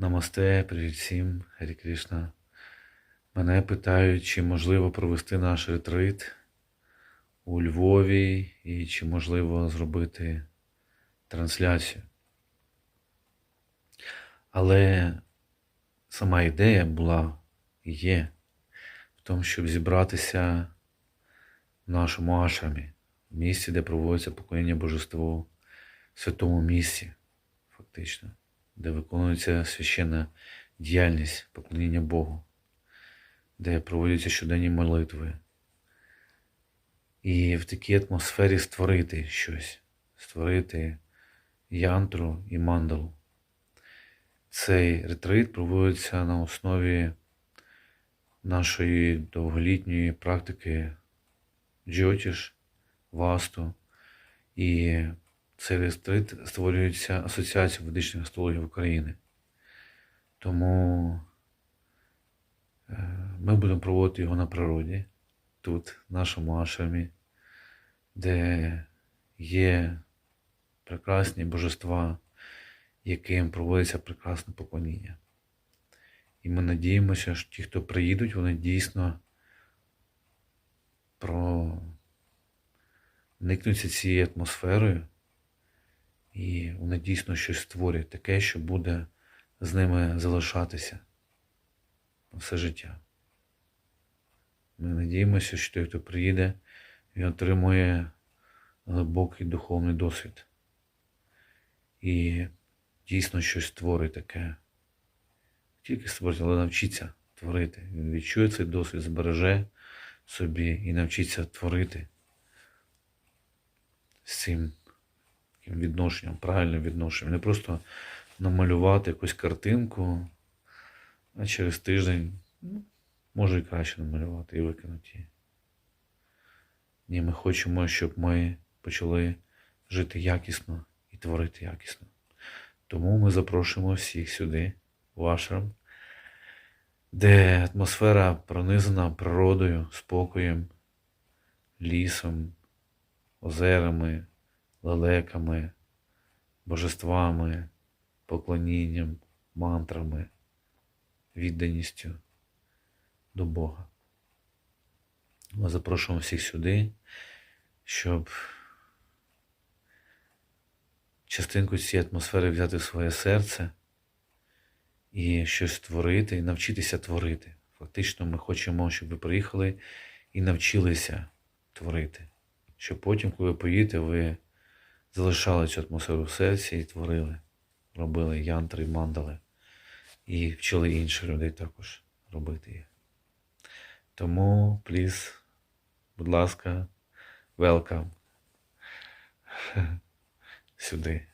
Намасте, привіт всім, Харі Кришна. Мене питають, чи можливо провести наш ретрит у Львові і чи можливо зробити трансляцію. Але сама ідея була і є в тому, щоб зібратися в нашому ашрамі, в місці, де проводиться поклоніння божеству, в святому місці, фактично, де виконується священна діяльність поклоніння Богу, де проводяться щоденні молитви. І в такій атмосфері створити щось, створити янтру і мандалу. Цей ретрит проводиться на основі нашої довголітньої практики джотіш, васту. І цей ретрит створюється Асоціацією ведичних астрологів України. Тому е, ми будемо проводити його на природі, тут, в нашому ашрамі, де є прекрасні божества, яким проводиться прекрасне поклоніння. І ми надіємося, що ті, хто приїдуть, вони дійсно проникнуться цією атмосферою, і вони дійсно щось створять таке, що буде з ними залишатися все життя. Ми надіємося, що той, хто приїде, він отримує глибокий духовний досвід. І дійсно щось створить таке. Тільки створить, але навчиться творити. Він відчує цей досвід, збереже собі і навчиться творити з цим таким відношенням, правильним відношенням. Не просто намалювати якусь картинку, а через тиждень, ну, може і краще намалювати і викинути її. Ні, ми хочемо, щоб ми почали жити якісно і творити якісно. Тому ми запрошуємо всіх сюди, в ашрам, де атмосфера пронизана природою, спокоєм, лісом, озерами, лелеками, божествами, поклонінням, мантрами, відданістю до Бога. Ми запрошуємо всіх сюди, щоб частинку цієї атмосфери взяти в своє серце і щось створити, і навчитися творити. Фактично, ми хочемо, щоб ви приїхали і навчилися творити. Щоб потім, коли ви поїдете, ви залишали цю атмосферу в серці і творили, робили янтри, мандали і вчили інших людей також робити їх. Тому, пліз, будь ласка, welcome сюди.